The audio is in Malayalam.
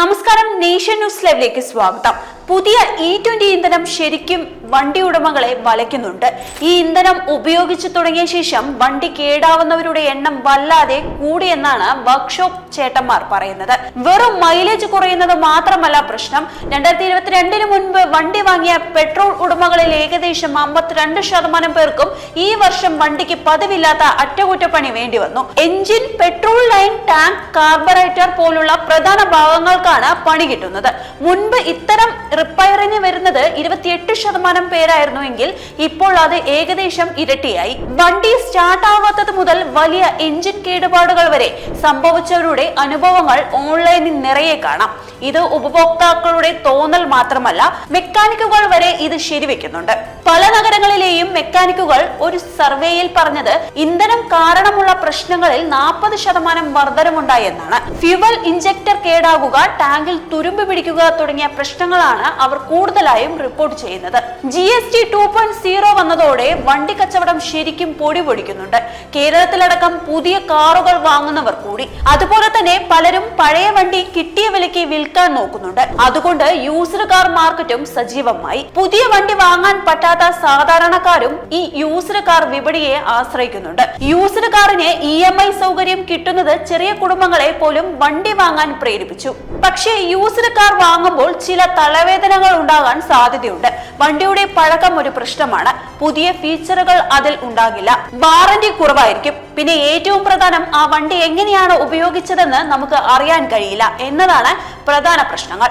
നമസ്കാരം. നേഷൻ ന്യൂസ് ലൈവിലേക്ക് സ്വാഗതം. പുതിയ ഇ ട്വന്റി ഇന്ധനം ശരിക്കും വണ്ടി ഉടമകളെ വലയ്ക്കുന്നുണ്ട്. ഈ ഇന്ധനം ഉപയോഗിച്ചു തുടങ്ങിയ ശേഷം വണ്ടി കേടാവുന്നവരുടെ എണ്ണം വല്ലാതെ കൂടിയെന്നാണ് വർക്ക്ഷോപ്പ് ചേട്ടന്മാർ പറയുന്നത്. വെറും മൈലേജ് കുറയുന്നത് മാത്രമല്ല പ്രശ്നം. രണ്ടായിരത്തി ഇരുപത്തിരണ്ടിന് മുൻപ് വണ്ടി വാങ്ങിയ പെട്രോൾ ഉടമകളിൽ ഏകദേശം അമ്പത്തിരണ്ട് ശതമാനം പേർക്കും ഈ വർഷം വണ്ടിക്ക് പതിവില്ലാത്ത അറ്റകുറ്റപ്പണി വേണ്ടി വന്നു. Engine petrol line tank carburettor പോലുള്ള പ്രധാന ഭാഗങ്ങൾക്കാണ് പണി കിട്ടുന്നത്. മുൻപ് ഇത്തരം റിപ്പയറിന് വരുന്നത് ഇരുപത്തിയെട്ട് ശതമാനം പേരായിരുന്നു എങ്കിൽ ഇപ്പോൾ അത് ഏകദേശം ഇരട്ടിയായി. വണ്ടി സ്റ്റാർട്ട് ആവാത്തത് മുതൽ വലിയ എഞ്ചിൻ കേടുപാടുകൾ വരെ സംഭവിച്ചവരുടെ അനുഭവങ്ങൾ ഓൺലൈനിൽ നിറയെ കാണാം. ഇത് ഉപഭോക്താക്കളുടെ തോന്നൽ മാത്രമല്ല മെക്കാനിക്കുകൾ വരെ ഇത് ശരിവെക്കുന്നുണ്ട്. പല നഗരങ്ങളിലെയും മെക്കാനിക്കുകൾ ഒരു സർവേയിൽ പറഞ്ഞത് ഇന്ധനം കാരണമുള്ള പ്രശ്നങ്ങളിൽ നാൽപ്പത് ശതമാനം വർധനമുണ്ടായി എന്നാണ് ഫ്യുവൽ ഇഞ്ചക്ടർ കേടാകുക ടാങ്കിൽ തുരുമ്പ് പിടിക്കുക തുടങ്ങിയ പ്രശ്നങ്ങളാണ് അവർ കൂടുതലായും റിപ്പോർട്ട് ചെയ്യുന്നത്. G S T two point zero വന്നതോടെ വണ്ടി കച്ചവടം ശരിക്കും പൊടി പൊടിക്കുന്നുണ്ട് കേരളത്തിലടക്കം പുതിയ കാറുകൾ വാങ്ങുന്നവർ കൂടി. അതുപോലെ തന്നെ പലരും പഴയ വണ്ടി കിട്ടിയ വിലയ്ക്ക് വിൽക്കാൻ നോക്കുന്നുണ്ട്. അതുകൊണ്ട് യൂസ്ഡ് കാർ മാർക്കറ്റും സജീവമായി. പുതിയ വണ്ടി വാങ്ങാൻ പറ്റാത്ത സാധാരണക്കാരും ഈ യൂസ്ഡ് കാർ വിപണിയെ ആശ്രയിക്കുന്നുണ്ട്. യൂസ്ഡ് കാറിന് ഇ എം ഐ സൗകര്യം കിട്ടുന്നത് ചെറിയ കുടുംബങ്ങളെ പോലും വണ്ടി വാങ്ങാൻ പ്രേരിപ്പിച്ചു. പക്ഷേ യൂസ്ഡ് കാർ വാങ്ങുമ്പോൾ ചില തലവേദനകൾ ഉണ്ടാകാൻ സാധ്യതയുണ്ട്. വണ്ടിയുടെ പഴക്കം ഒരു പ്രശ്നമാണ്. പുതിയ ഫീച്ചറുകൾ അതിൽ ഉണ്ടാകില്ല. വാറന്റി കുറവായിരിക്കും. പിന്നെ ഏറ്റവും പ്രധാനം ആ വണ്ടി എങ്ങനെയാണ് ഉപയോഗിച്ചതെന്ന് നമുക്ക് അറിയാൻ കഴിയില്ല എന്നതാണ് പ്രധാന പ്രശ്നങ്ങൾ.